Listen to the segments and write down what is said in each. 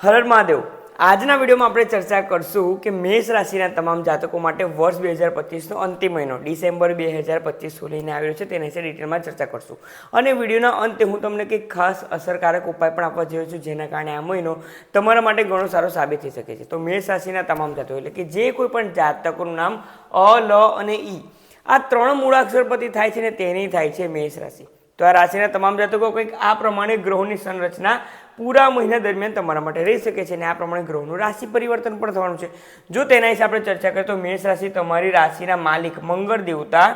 હર મહાદેવ, આજના વિડીયોમાં આપણે ચર્ચા કરશું કે મેષ રાશિના તમામ જાતકો માટે વર્ષ બે હજાર પચીસનો અંતિમ મહિનો, ડિસેમ્બર બે હજાર પચીસ લઈને આવ્યો છે, તેના વિશે ડિટેલમાં ચર્ચા કરશું. અને વિડીયોના અંતે હું તમને કંઈક ખાસ અસરકારક ઉપાય પણ આપવા જઈ છું, જેના કારણે આ મહિનો તમારા માટે ઘણો સારો સાબિત થઈ શકે છે. તો મેષ રાશિના તમામ જાતકો, એટલે કે જે કોઈ પણ જાતકોનું નામ અ, લ અને ઈ, આ ત્રણ મૂળાક્ષર પરથી થાય છે ને તેની થાય છે મેષ રાશિ. તો આ રાશિના તમામ જાતકો કંઈક આ પ્રમાણે ગ્રહોની સંરચના પૂરા મહિના દરમિયાન તમારા માટે રહી શકે છે અને આ પ્રમાણે ગ્રહોનું રાશિ પરિવર્તન પણ થવાનું છે. જો તેના વિશે આપણે ચર્ચા કરીએ તો મેષ રાશિ તમારી રાશિના માલિક મંગળ દેવતા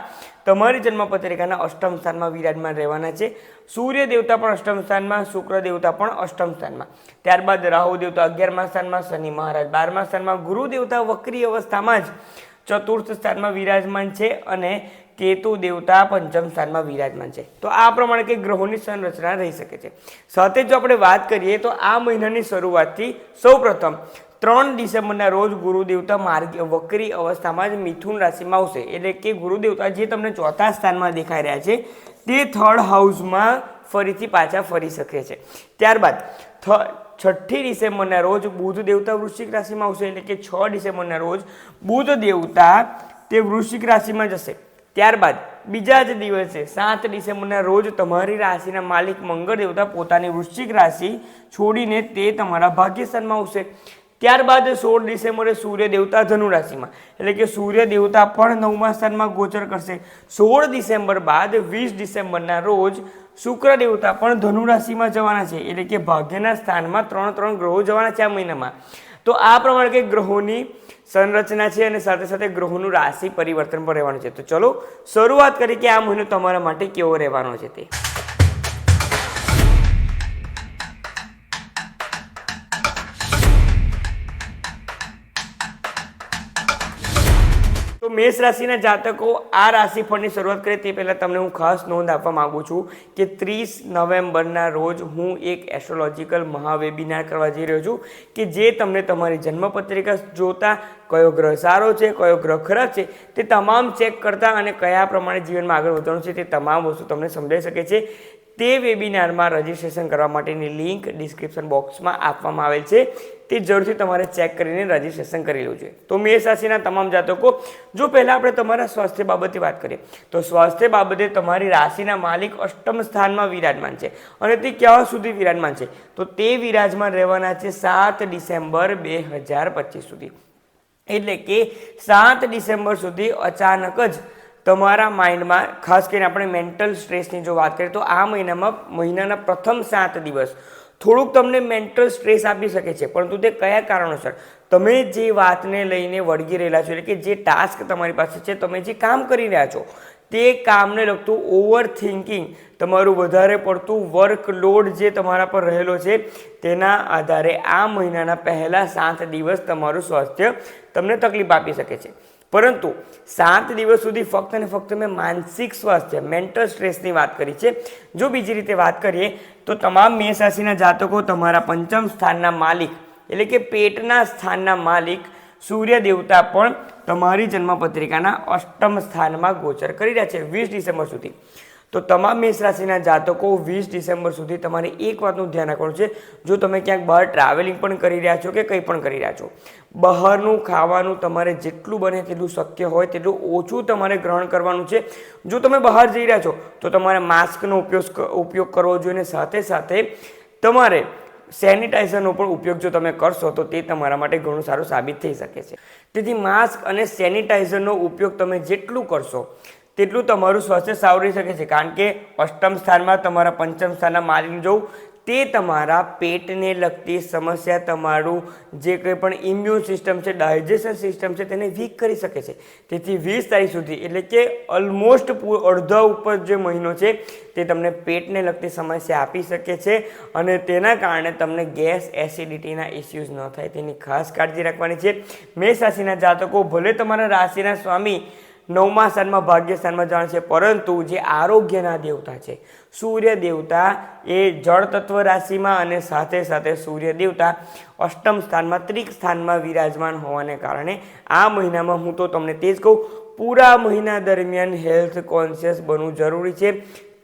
તમારી જન્મપત્રિકાના અષ્ટમ સ્થાનમાં વિરાજમાન રહેવાના છે. સૂર્ય દેવતા પણ અષ્ટમ સ્થાનમાં, શુક્ર દેવતા પણ અષ્ટમ સ્થાનમાં. ત્યારબાદ રાહુ દેવતા અગિયારમા સ્થાનમાં, શનિ મહારાજ બારમા સ્થાનમાં, ગુરુ દેવતા વક્રી અવસ્થામાં જ ચતુર્થ સ્થાનમાં વિરાજમાન છે અને કેતુ, દેવતા, પંચમ સ્થાનમાં વિરાજમાન છે. તો આ પ્રમાણે કે ગ્રહોની સંરચના રહી શકે છે. સાથે જો આપણે વાત કરીએ, તો આ મહિનાની શરૂઆતથી સૌપ્રથમ ત્રણ ડિસેમ્બરના રોજ ગુરુદેવતા માર્ગ, વક્રી અવસ્થામાં જ મિથુન રાશિમાં આવશે. એટલે કે ગુરુદેવતા જે તમને ચોથા સ્થાનમાં દેખાઈ રહ્યા છે, તે થર્ડ હાઉસમાં ફરીથી પાછા ફરી શકે છે. ત્યારબાદ થ, છઠ્ઠી ડિસેમ્બરના રોજ બુધ દેવતા વૃશ્ચિક રાશિમાં આવશે. એટલે કે છ ડિસેમ્બરના રોજ બુધ દેવતા તે વૃશ્ચિક રાશિમાં જશે. ત્યારબાદ બીજા જ દિવસે સાત ડિસેમ્બરના રોજ તમારી રાશિના માલિક મંગળ દેવતા પોતાની વૃશ્ચિક રાશિ છોડીને તે તમારા ભાગ્યસ્થાનમાં આવશે. ત્યારબાદ સોળ ડિસેમ્બરે સૂર્ય દેવતા ધનુ એટલે કે સૂર્ય દેવતા પણ નવમા સ્થાનમાં ગોચર કરશે. સોળ ડિસેમ્બર બાદ વીસ ડિસેમ્બરના રોજ શુક્ર દેવતા પણ ધનુ રાશિમાં જવાના છે, એટલે કે ભાગ્યના સ્થાનમાં ત્રણ ત્રણ ગ્રહો જવાના છે આ મહિનામાં. તો આ પ્રમાણે કે ગ્રહોની સંરચના છે અને સાથે સાથે ગ્રહોનું રાશિ પરિવર્તન પણ રહેવાનું છે. તો ચલો શરૂઆત કરી કે આ મહિનો તમારા માટે કેવો રહેવાનો છે તે. મેષ રાશિના જાતકો આ રાશિફળની શરૂઆત કરીએ તે પહેલાં તમને હું ખાસ નોંધ આપવા માગું છું કે ત્રીસ નવેમ્બરના રોજ હું એક એસ્ટ્રોલોજીકલ મહાવેબિનાર કરવા જઈ રહ્યો છું કે જે તમને તમારી જન્મપત્રિકા જોતા કયો ગ્રહ સારો છે, કયો ગ્રહ ખરાબ છે, તે તમામ ચેક કરતા અને કયા પ્રમાણે જીવનમાં આગળ વધવાનું છે તે તમામ વસ્તુ તમને સમજાઈ શકે છે. તે વેબિનારમાં રજિસ્ટ્રેશન કરવા માટેની લિંક ડિસ્ક્રિપ્શન બોક્સમાં આપવામાં આવેલ છે. તે જરૂરથી તમારે ચેક કરીને રજિસ્ટ્રેશન કરી લેવું જોઈએ. તો મેષ રાશિના તમામ જાતકો, જો પહેલાં આપણે તમારા સ્વાસ્થ્ય બાબતે વાત કરીએ, તો સ્વાસ્થ્ય બાબતે તમારી રાશિના માલિક અષ્ટમ સ્થાનમાં વિરાજમાન છે અને તે ક્યાં સુધી વિરાજમાન છે? તો તે વિરાજમાન રહેવાના છે સાત ડિસેમ્બર બે હજાર પચીસ સુધી. એટલે કે સાત ડિસેમ્બર સુધી અચાનક જ તમારા માઇન્ડમાં, ખાસ કરીને આપણે મેન્ટલ સ્ટ્રેસની જો વાત કરીએ, તો આ મહિનામાં, મહિનાના પ્રથમ સાત દિવસ થોડુંક તમને મેન્ટલ સ્ટ્રેસ આપી શકે છે, પરંતુ તે કયા કારણોસર? તમે જે વાતને લઈને વળગી રહેલા છો, એટલે કે જે ટાસ્ક તમારી પાસે છે, તમે જે કામ કરી રહ્યા છો, તે કામને લગતું ઓવર થિંકિંગ તમારું વધારે પડતું વર્કલોડ જે તમારા પર રહેલો છે, તેના આધારે આ મહિનાના પહેલા સાત દિવસ તમારું સ્વાસ્થ્ય તમને તકલીફ આપી શકે છે. પરંતુ સાત દિવસ સુધી ફક્ત અને ફક્ત મેં માનસિક સ્વાસ્થ્ય મેન્ટલ સ્ટ્રેસની વાત કરી છે. જો બીજી રીતે વાત કરીએ, તો તમામ મેષ રાશિના જાતકો તમારા પંચમ સ્થાનના માલિક, એટલે કે પેટના સ્થાનના માલિક, સૂર્ય દેવતા પણ તમારી જન્મપત્રિકાના અષ્ટમ સ્થાનમાં ગોચર કરી રહ્યા છે, વીસ ડિસેમ્બર સુધી. તો તમામ મેષ રાશિના જાતકો વીસ ડિસેમ્બર સુધી તમારે એક વાતનું ધ્યાન રાખવાનું છે. જો તમે ક્યાંક બહાર ટ્રાવેલિંગ પણ કરી રહ્યા છો કે કંઈ પણ કરી રહ્યા છો, બહારનું ખાવાનું તમારે જેટલું બને તેટલું શક્ય હોય તેટલું ઓછું તમારે ગ્રહણ કરવાનું છે. જો તમે બહાર જઈ રહ્યા છો, તો તમારે માસ્કનો ઉપયોગ ઉપયોગ કરવો જોઈએ અને સાથે સાથે તમારે સેનિટાઈઝરનો પણ ઉપયોગ જો તમે કરશો, તો તે તમારા માટે ઘણું સારું સાબિત થઈ શકે છે. તેથી માસ્ક અને સેનિટાઈઝરનો ઉપયોગ તમે જેટલું કરશો તેટલું તમારું સ્વાસ્થ્ય સાવરી શકે છે. કારણ કે અષ્ટમ સ્થાનમાં તમારા પંચમ સ્થાનના માલિન જવું તે તમારા પેટને લગતી સમસ્યા તમારું જે કંઈ પણ ઇમ્યુન સિસ્ટમ છે ડાયજેશન સિસ્ટમ છે, તેને વીક કરી શકે છે. તેથી વીસ તારીખ સુધી, એટલે કે ઓલમોસ્ટ અડધા ઉપર જે મહિનો છે, તે તમને પેટને લગતી સમસ્યા આપી શકે છે અને તેના કારણે તમને ગેસ એસિડિટીના ઇસ્યુઝ ન થાય. તેની ખાસ કાળજી રાખવાની છે. મેષ રાશિના જાતકો, ભલે તમારા રાશિના સ્વામી નવમા સ્થાનમાં ભાગ્ય સ્થાનમાં જાણ છે. પરંતુ જે આરોગ્યના દેવતા છે, સૂર્ય દેવતા એ જળ તત્વ રાશિમાં અને સાથે સાથે સૂર્ય દેવતા અષ્ટમ સ્થાનમાં ત્રિક સ્થાનમાં વિરાજમાન હોવાને કારણે આ મહિનામાં હું તો તમને તે જ કહું, પૂરા મહિના દરમિયાન હેલ્થ કોન્શિયસ બનવું જરૂરી છે.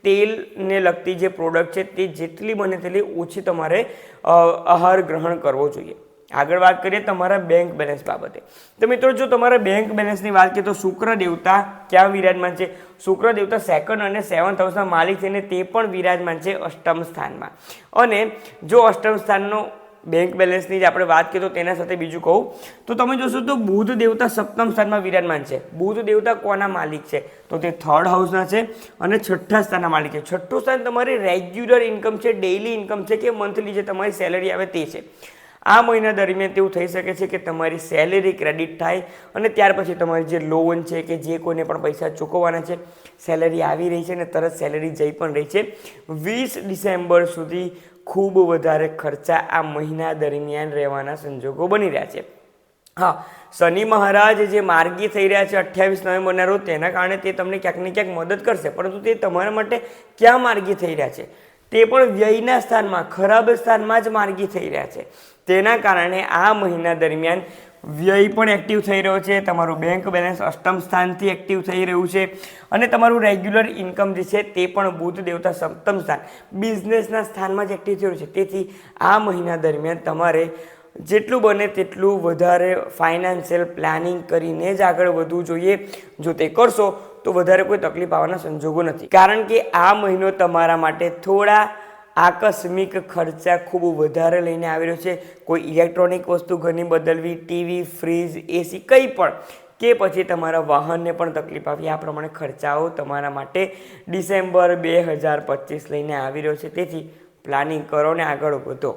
તેલને લગતી જે પ્રોડક્ટ છે, તે જેટલી બને તેટલી ઓછી તમારે આહાર ગ્રહણ કરવો જોઈએ. આગળ વાત કરીએ તમારા બેંક બેલેન્સ બાબતે. તો મિત્રો, જો તમારા બેંક બેલેન્સની વાત કરીએ તો શુક્ર દેવતા ક્યાં વિરાજમાન છે? શુક્ર દેવતા સેકન્ડ અને સેવન્થ હાઉસના માલિક છે અને તે પણ વિરાજમાન છે અષ્ટમ સ્થાનમાં. અને જો અષ્ટમ સ્થાનનો બેંક બેલેન્સની જ આપણે વાત કરીએ તો તેના સાથે બીજું કહું, તો તમે જોશો તો બુધ દેવતા સપ્તમ સ્થાનમાં વિરાજમાન છે. બુધ દેવતા કોના માલિક છે? તો તે થર્ડ હાઉસના છે અને છઠ્ઠા સ્થાનના માલિક છે. છઠ્ઠું સ્થાન તમારી રેગ્યુલર ઇન્કમ છે ડેઇલી ઇન્કમ છે કે મંથલી જે તમારી સેલરી આવે તે છે. આ મહિના દરમિયાન તેવું થઈ શકે છે કે તમારી સેલેરી ક્રેડિટ થાય અને ત્યાર પછી તમારી જે લોન છે કે જે કોઈને પણ પૈસા ચૂકવવાના છે સેલેરી આવી રહી છે અને તરત સેલેરી જઈ પણ રહી છે. વીસ ડિસેમ્બર સુધી ખૂબ વધારે ખર્ચા આ મહિના દરમિયાન રહેવાના સંજોગો બની રહ્યા છે. હા, શનિ મહારાજ જે માર્ગી થઈ રહ્યા છે અઠ્યાવીસ નવેમ્બરના રોજ, તેના કારણે તે તમને ક્યાંક ને ક્યાંક મદદ કરશે, પરંતુ તે તમારા માટે ક્યાં માર્ગી થઈ રહ્યા છે? તે પણ વ્યયના સ્થાનમાં, ખરાબ સ્થાનમાં જ માર્ગી થઈ રહ્યા છે. તેના કારણે આ મહિના દરમિયાન વ્યય પણ એક્ટિવ થઈ રહ્યો છે, તમારું બેંક બેલેન્સ અષ્ટમ સ્થાનથી એક્ટિવ થઈ રહ્યું છે અને તમારું રેગ્યુલર ઇન્કમ જે છે તે પણ બુધ દેવતા સપ્તમ સ્થાન બિઝનેસના સ્થાનમાં જ એક્ટિવ થઈ રહ્યું છે. તેથી આ મહિના દરમિયાન તમારે જેટલું બને તેટલું વધારે ફાઇનાન્શિયલ પ્લાનિંગ કરીને જ આગળ વધવું જોઈએ. જો તે કરશો તો વધારે કોઈ તકલીફ આવવાના સંજોગો નથી. કારણ કે આ મહિનો તમારા માટે થોડા આકસ્મિક ખર્ચા ખૂબ વધારે લઈને આવી રહ્યો છે. કોઈ ઇલેક્ટ્રોનિક વસ્તુ ઘરની બદલવી, ટીવી, ફ્રીજ, એસી કંઈ પણ કે પછી તમારા વાહનને પણ તકલીફ આવી. આ પ્રમાણે ખર્ચાઓ તમારા માટે ડિસેમ્બર બે હજાર પચીસ લઈને આવી રહ્યો છે. તેથી પ્લાનિંગ કરો ને આગળ વધો.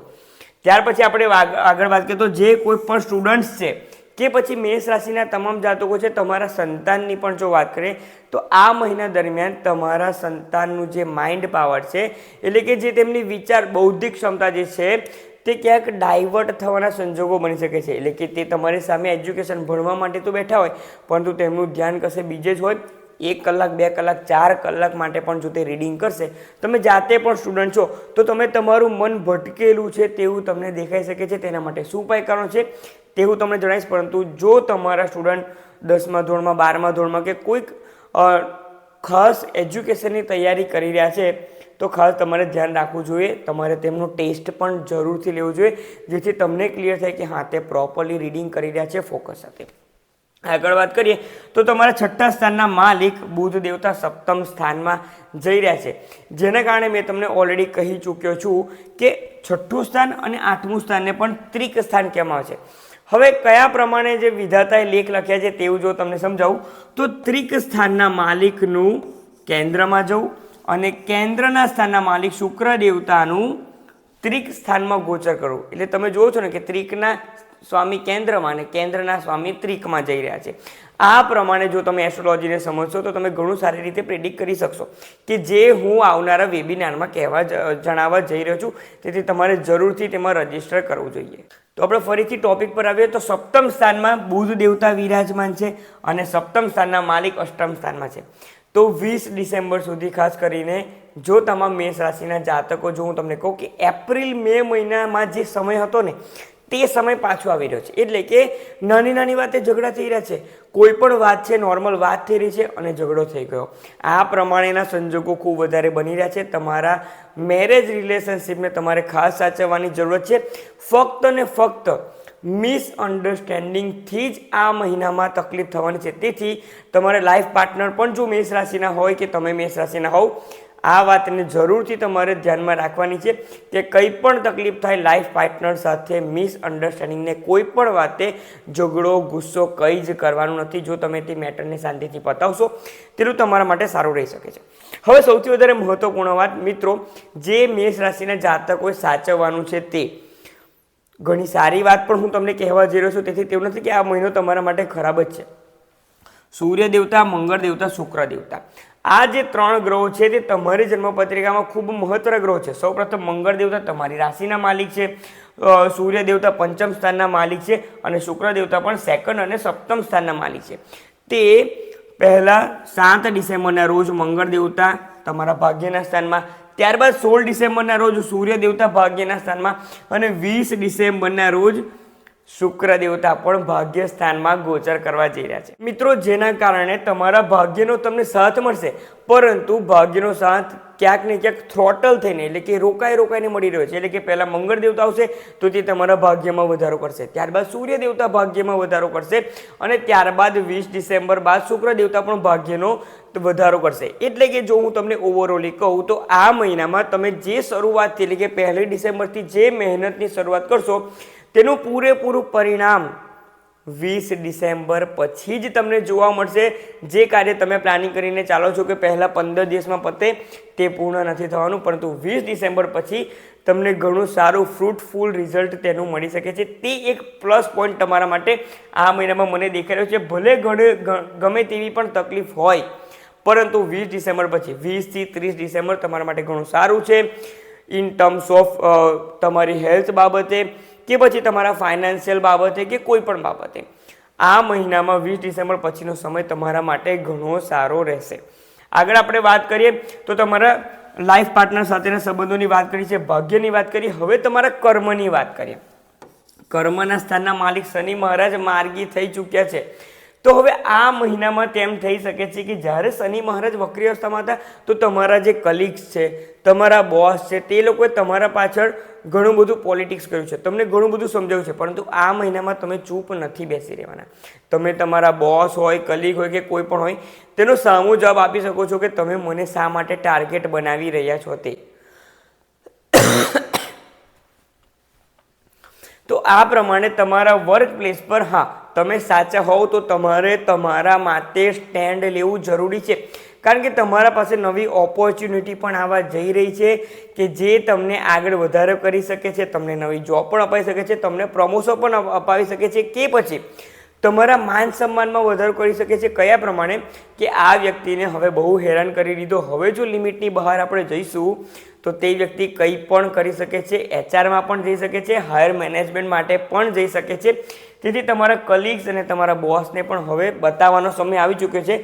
ત્યાર પછી આપણે આગળ વાત કરીએ તો જે કોઈ પણ સ્ટુડન્ટ્સ છે કે પછી મેષ રાશિના તમામ જાતકો છે તમારા સંતાનની પણ જો વાત કરીએ, તો આ મહિના દરમિયાન તમારા સંતાનનું જે માઇન્ડ પાવર છે, એટલે કે જે તેમની વિચાર બૌદ્ધિક ક્ષમતા જે છે, તે ક્યાંક ડાયવર્ટ થવાના સંજોગો બની શકે છે. એટલે કે તે તમારી સામે એજ્યુકેશન ભણવા માટે તો બેઠા હોય, પરંતુ તેમનું ધ્યાન કશે બીજે જ હોય, એક કલાક, બે કલાક, ચાર કલાક માટે પણ જો તે રીડિંગ કરશે, તમે જાતે પણ સ્ટુડન્ટ છો, તો તમે તમારું મન ભટકેલું છે તેવું તમને દેખાઈ શકે છે. તેના માટે શું ઉપાય કરવાનો છે? તેવું તમને જણાવીશ, પરંતુ જો તમારા સ્ટુડન્ટ દસમા ધોરણમાં, બારમા ધોરણમાં કે કોઈક ખાસ એજ્યુકેશનની તૈયારી કરી રહ્યા છે, તો ખાસ તમારે ધ્યાન રાખવું જોઈએ. તમારે તેમનો ટેસ્ટ પણ જરૂરથી લેવું જોઈએ, જેથી તમને ક્લિયર થાય કે હા, તે પ્રોપરલી રીડિંગ કરી રહ્યા છે ફોકસ સાથે. આગળ વાત કરીએ, તો તમારા છઠ્ઠા સ્થાનના માલિક બુધ દેવતા સપ્તમ સ્થાનમાં જઈ રહ્યા છે. જેના કારણે મેં તમને ઓલરેડી કહી ચૂક્યો છું કે છઠ્ઠું સ્થાન અને આઠમું સ્થાનને પણ ત્રિક સ્થાન કહેવામાં આવે છે. હવે કયા પ્રમાણે જે વિધાતાએ લેખ લખ્યા છે તેવું જો તમને સમજાવું, તો ત્રિક સ્થાનના માલિકનું કેન્દ્રમાં જવું અને કેન્દ્રના સ્થાનના માલિક શુક્ર દેવતાનું ત્રિક સ્થાનમાં ગોચર કરવું. એટલે તમે જુઓ છો ને કે ત્રિકના સ્વામી કેન્દ્રમાં અને કેન્દ્રના સ્વામી ત્રિકમાં જઈ રહ્યા છે. આ પ્રમાણે જો તમે એસ્ટ્રોલોજીને સમજશો, તો તમે ઘણું સારી રીતે પ્રેડિક્ટ કરી શકશો કે જે હું આવનારા વેબિનારમાં કહેવા જણાવવા જઈ રહ્યો છું, તેથી તમારે જરૂરથી તેમાં રજિસ્ટર કરવું જોઈએ. તો આપણે ફરીથી ટોપિક પર આવીએ, તો સપ્તમ સ્થાનમાં બુધ દેવતા વિરાજમાન છે અને સપ્તમ સ્થાનના માલિક અષ્ટમ સ્થાનમાં છે. તો વીસ ડિસેમ્બર સુધી ખાસ કરીને જો તમામ મેષ રાશિના જાતકો, જો હું તમને કહું કે એપ્રિલ, મે મહિનામાં જે સમય હતો ને તે સમય પાછો આવી રહ્યો છે. એટલે કે નાની નાની વાતે ઝઘડા થઈ રહ્યા છે. કોઈ પણ વાત છે નોર્મલ વાત થઈ રહી છે અને ઝઘડો થઈ ગયો. આ પ્રમાણેના સંજોગો ખૂબ વધારે બની રહ્યા છે. તમારા મેરેજ રિલેશનશિપને તમારે ખાસ સાચવવાની જરૂરત છે. ફક્ત ને ફક્ત મિસઅન્ડરસ્ટેન્ડિંગથી જ આ મહિનામાં તકલીફ થવાની છે. તેથી તમારે લાઈફ પાર્ટનર પણ જો મેષ રાશિના હોય કે તમે મેષ રાશિના હોવ આ વાતને જરૂરથી તમારે ધ્યાનમાં રાખવાની છે કે કંઈ પણ તકલીફ થાય લાઈફ પાર્ટનર સાથે મિસઅન્ડરસ્ટેન્ડિંગને કોઈ પણ વાતે ઝઘડો, ગુસ્સો કંઈ જ કરવાનું નથી. જો તમે તે મેટરને શાંતિથી પતાવશો તેટલું તમારા માટે સારું રહી શકે છે. હવે સૌથી વધારે મહત્વપૂર્ણ વાત, મિત્રો, જે મેષ રાશિના જાતકોએ સાચવવાનું છે તે. ઘણી સારી વાત પણ હું તમને કહેવા જઈ રહ્યો છું, તેથી તેવું નથી કે આ મહિનો તમારા માટે ખરાબ જ છે. સૂર્ય દેવતા, મંગળ દેવતા, શુક્ર દેવતા. આ જે ત્રણ ગ્રહો છે તે તમારી જન્મપત્રિકામાં ખૂબ મહત્વ ગ્રહો છે. સૌપ્રથમ મંગળ દેવતા તમારી રાશિના માલિક છે સૂર્ય દેવતા પંચમ સ્થાનના માલિક છે અને શુક્ર દેવતા પણ સેકન્ડ અને સપ્તમ સ્થાનના માલિક છે. તે પહેલાં સાત ડિસેમ્બરના રોજ મંગળ દેવતા તમારા ભાગ્યના સ્થાનમાં, ત્યારબાદ સોળ ડિસેમ્બરના રોજ સૂર્ય દેવતા ભાગ્યના સ્થાનમાં અને વીસ ડિસેમ્બરના રોજ શુક્ર દેવતા પણ ભાગ્ય સ્થાનમાં ગોચર કરવા જઈ રહ્યા છે. મિત્રો, જેના કારણે તમારા ભાગ્યનો તમને સાથ મળશે, પરંતુ ભાગ્યનો સાથ ક્યાંક ને ક્યાંક થ્રોટલ થઈને, એટલે કે રોકાઈ રોકાઈને મળી રહ્યો છે. એટલે કે પહેલાં મંગળ દેવતા આવશે, તો તે તમારા ભાગ્યમાં વધારો કરશે. ત્યારબાદ સૂર્ય દેવતા ભાગ્યમાં વધારો કરશે અને ત્યારબાદ વીસ ડિસેમ્બર બાદ શુક્ર દેવતા પણ ભાગ્યનો વધારો કરશે. એટલે કે જો હું તમને ઓવરઓલી કહું, તો આ મહિનામાં તમે જે શરૂઆતથી, એટલે કે પહેલી ડિસેમ્બરથી જે મહેનતની શરૂઆત કરશો તેનું પૂરેપૂરું પરિણામ વીસ ડિસેમ્બર પછી જ તમને જોવા મળશે. જે કાર્ય તમે પ્લાનિંગ કરીને ચાલો છો કે પહેલાં પંદર દિવસમાં પતે તે પૂર્ણ નથી થવાનું, પરંતુ વીસ ડિસેમ્બર પછી તમને ઘણું સારું ફ્રૂટફુલ રિઝલ્ટ તેનું મળી શકે છે. તે એક પ્લસ પોઈન્ટ તમારા માટે આ મહિનામાં મને દેખાઈ રહ્યો છે. ભલે ઘણે ગમે તેવી પણ તકલીફ હોય, પરંતુ વીસ ડિસેમ્બર પછી વીસથી ત્રીસ ડિસેમ્બર તમારા માટે ઘણું સારું છે. ઇન ટર્મ્સ ઓફ તમારી હેલ્થ બાબતે કે પછી તમારા ફાઇનાન્શિયલ બાબતે કે કોઈ પણ બાબતે. આ મહિનામાં વીસ ડિસેમ્બર પછીનો સમય તમારા માટે ઘણો સારો રહેશે. આગળ આપણે વાત કરીએ તો તમારા લાઈફ પાર્ટનર સાથેના સંબંધોની વાત કરી છે, ભાગ્યની વાત કરી. હવે તમારા કર્મની વાત કરીએ. કર્મના સ્થાનના માલિક શનિ મહારાજ માર્ગી થઈ ચૂક્યા છે. તો હવે આ મહિનામાં તેમ થઈ શકે છે કે જ્યારે શનિ મહારાજ વક્રી અવસ્થામાં હતા, તો તમારા જે કલીગ્સ છે, તમારા બોસ છે, તે લોકોએ તમારા પાછળ ઘણું બધું પોલિટિક્સ કર્યું છે. તમને ઘણું બધું સમજાવ્યું છે, પરંતુ આ મહિનામાં તમે ચૂપ નથી બેસી રહેવાના. તમે તમારા બોસ હોય કલીગ હોય કે કોઈ પણ હોય, તેનો સામો જવાબ આપી શકો છો કે તમે મને શા માટે ટાર્ગેટ બનાવી રહ્યા છો તે. તો આ પ્રમાણે તમારા વર્ક પ્લેસ પર, હા તમે સાચા હોવ તો તમારે તમારા માટે સ્ટેન્ડ લેવું જરૂરી છે. કારણ કે તમારા પાસે નવી ઓપોર્ચ્યુનિટી પણ આવવા જઈ રહી છે કે જે તમને આગળ વધારે કરી શકે છે, તમને નવી જોબ પણ અપાઈ શકે છે, તમને પ્રમોશન પણ અપાવી શકે છે કે પછી? તમારા માન સન્માનમાં વધારો કરી શકે છે કયા પ્રમાણે? કે આ વ્યક્તિને હવે બહુ હેરાન કરી દીધો. હવે જો લિમિટની બહાર આપણે જઈશું તો તે વ્યક્તિ કંઈ પણ કરી શકે છે, એચઆરમાં પણ જઈ શકે છે, હાયર મેનેજમેન્ટ માટે પણ જઈ શકે છે. તેથી તમારા કલીગ્સ અને તમારા બોસને પણ હવે બતાવવાનો સમય આવી ચૂક્યો છે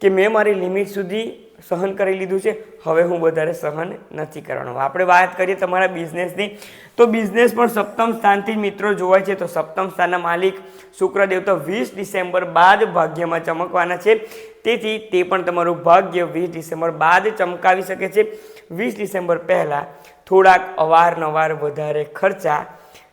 કે મેં મારી લિમિટ સુધી સહન કરી લીધું છે, હવે હું વધારે સહન નથી કરવાનો. આપણે વાત કરીએ તમારા બિઝનેસની, તો બિઝનેસ પણ સપ્તમ સ્થાનથી મિત્રો જોવાય છે. તો સપ્તમ સ્થાનના માલિક શુક્રદેવ તો વીસ ડિસેમ્બર બાદ ભાગ્યમાં ચમકવાના છે. તેથી તે પણ તમારું ભાગ્ય વીસ ડિસેમ્બર બાદ ચમકાવી શકે છે. વીસ ડિસેમ્બર પહેલાં થોડાક અવારનવાર વધારે ખર્ચા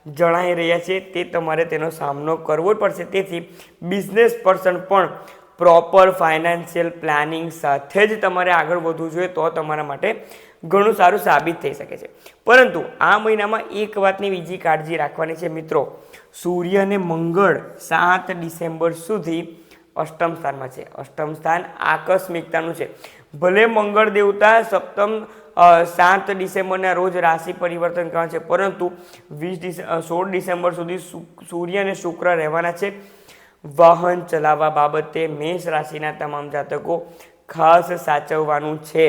જણાઈ રહ્યા છે. તે તમારે તેનો સામનો કરવો પડશે. તેથી બિઝનેસ પર્સન પણ પ્રોપર ફાઇનાન્શિયલ પ્લાનિંગ સાથે જ તમારે આગળ વધવું જોઈએ તો તમારા માટે ઘણું સારું સાબિત થઈ શકે છે. પરંતુ આ મહિનામાં એક વાતની બીજી કાળજી રાખવાની છે મિત્રો. સૂર્ય અને મંગળ સાત ડિસેમ્બર સુધી અષ્ટમ સ્થાનમાં છે. અષ્ટમ સ્થાન આકસ્મિકતાનું છે. ભલે મંગળ દેવતા સપ્તમ સાત ડિસેમ્બરના રોજ રાશિ પરિવર્તન કરવાનું છે, પરંતુ વીસ ડિસે સોળ ડિસેમ્બર સુધી સૂર્ય અને શુક્ર રહેવાના છે. વાહન ચલાવવા બાબતે મેષ રાશિના તમામ જાતકો ખાસ સાચવવાનું છે.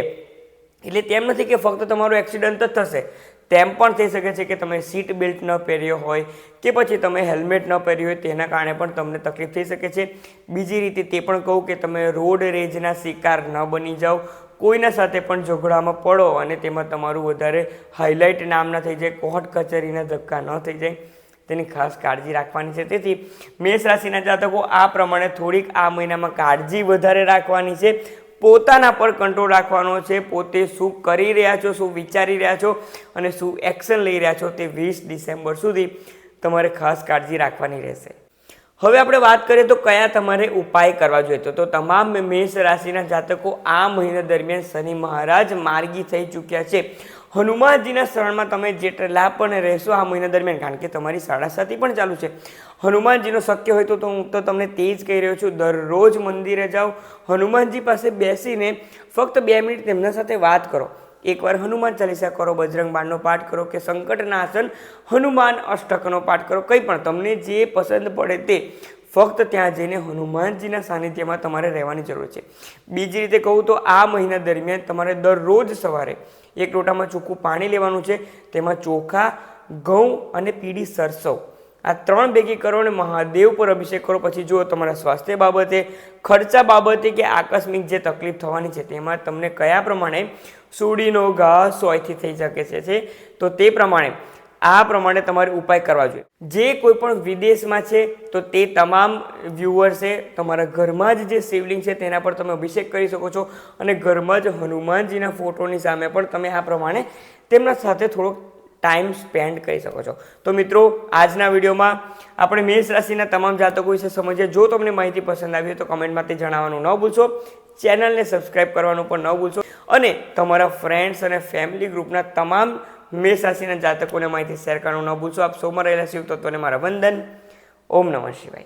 એટલે તેમ નથી કે ફક્ત તમારું એક્સિડન્ટ જ થશે. તેમ પણ થઈ શકે છે કે તમે સીટ બેલ્ટ ન પહેર્યો હોય કે પછી તમે હેલ્મેટ ન પહેર્યું હોય, તેના કારણે પણ તમને તકલીફ થઈ શકે છે. બીજી રીતે તે પણ કહું કે તમે રોડ રેજના શિકાર ન બની જાઓ. કોઈના સાથે પણ ઝઘડામાં પડો અને તેમાં તમારું વધારે હાઇલાઇટ નામ ન થઈ જાય, કોર્ટ કચેરીના ધક્કા ન થઈ જાય. તેની ખાસ કાળજી રાખવાની છે. તેથી મેષ રાશિના જાતકો આ પ્રમાણે થોડીક આ મહિનામાં કાળજી વધારે રાખવાની છે. પોતાના પર કંટ્રોલ રાખવાનો છે, પોતે શું કરી રહ્યા છો, શું વિચારી રહ્યા છો અને શું એક્શન લઈ રહ્યા છો તે વીસ ડિસેમ્બર સુધી તમારે ખાસ કાળજી રાખવાની રહેશે. હવે આપણે વાત કરીએ તો કયા તમારે ઉપાય કરવા જોઈએ? તો તમામ મેષ રાશિના જાતકો આ મહિના દરમિયાન શનિ મહારાજ માર્ગી થઈ ચૂક્યા છે. હનુમાનજીના શરણમાં તમે જેટલા પણ રહેશો આ મહિના દરમિયાન, કારણ કે તમારી શાળા સાથી પણ ચાલુ છે. હનુમાનજીનો શક્ય હોય તો હું તો તમને તે જ કહી રહ્યો છું, દરરોજ મંદિરે જાઓ, હનુમાનજી પાસે બેસીને ફક્ત બે મિનિટ તેમના સાથે વાત કરો. એકવાર હનુમાન ચાલીસા કરો, બજરંગ બાણનો પાઠ કરો કે સંકટનાશન હનુમાન અષ્ટકનો પાઠ કરો, કંઈ પણ તમને જે પસંદ પડે તે ફક્ત ત્યાં જઈને હનુમાનજીના સાનિધ્યમાં તમારે રહેવાની જરૂર છે. બીજી રીતે કહું તો આ મહિના દરમિયાન તમારે દરરોજ સવારે એક લોટામાં ચોખ્ખું પાણી લેવાનું છે, તેમાં ચોખા, ઘઉં અને પીળી સરસવ. આ ત્રણ ભેગી કરો અને મહાદેવ પર અભિષેક કરો. પછી જુઓ તમારા સ્વાસ્થ્ય બાબતે, ખર્ચા બાબતે કે આકસ્મિક જે તકલીફ થવાની છે, તેમાં તમને કયા પ્રમાણે સુડીનો ઘા સોયથી થઈ શકે છે છે? તો તે પ્રમાણે આ પ્રમાણે તમારે ઉપાય કરવા જોઈએ. જે કોઈ પણ વિદેશમાં છે, તો તે તમામ વ્યુઅર્સે તમારા ઘરમાં જ જે શિવલિંગ છે, તેના પર તમે અભિષેક કરી શકો છો અને ઘરમાં જ હનુમાનજીના ફોટોની સામે પણ તમે આ પ્રમાણે તેમના સાથે થોડોક ટાઈમ સ્પેન્ડ કરી શકો છો. તો મિત્રો, આજના વિડીયોમાં આપણે મેષ રાશિના તમામ જાતકો વિશે સમજીએ. જો તમને માહિતી પસંદ આવી હોય તો કમેન્ટમાં તે જણાવવાનું ન ભૂલશો. ચેનલને સબસ્ક્રાઇબ કરવાનું પણ ન ભૂલશો. અને તમારા ફ્રેન્ડ્સ અને ફેમિલી ગ્રુપના તમામ મેષ રાશિના જાતકોને માહિતી શેર કરવાનું ન ભૂલશો. આપ સોમાં રહેલા શિવ તત્વને મારા વંદન. ઓમ નમઃ શિવાય.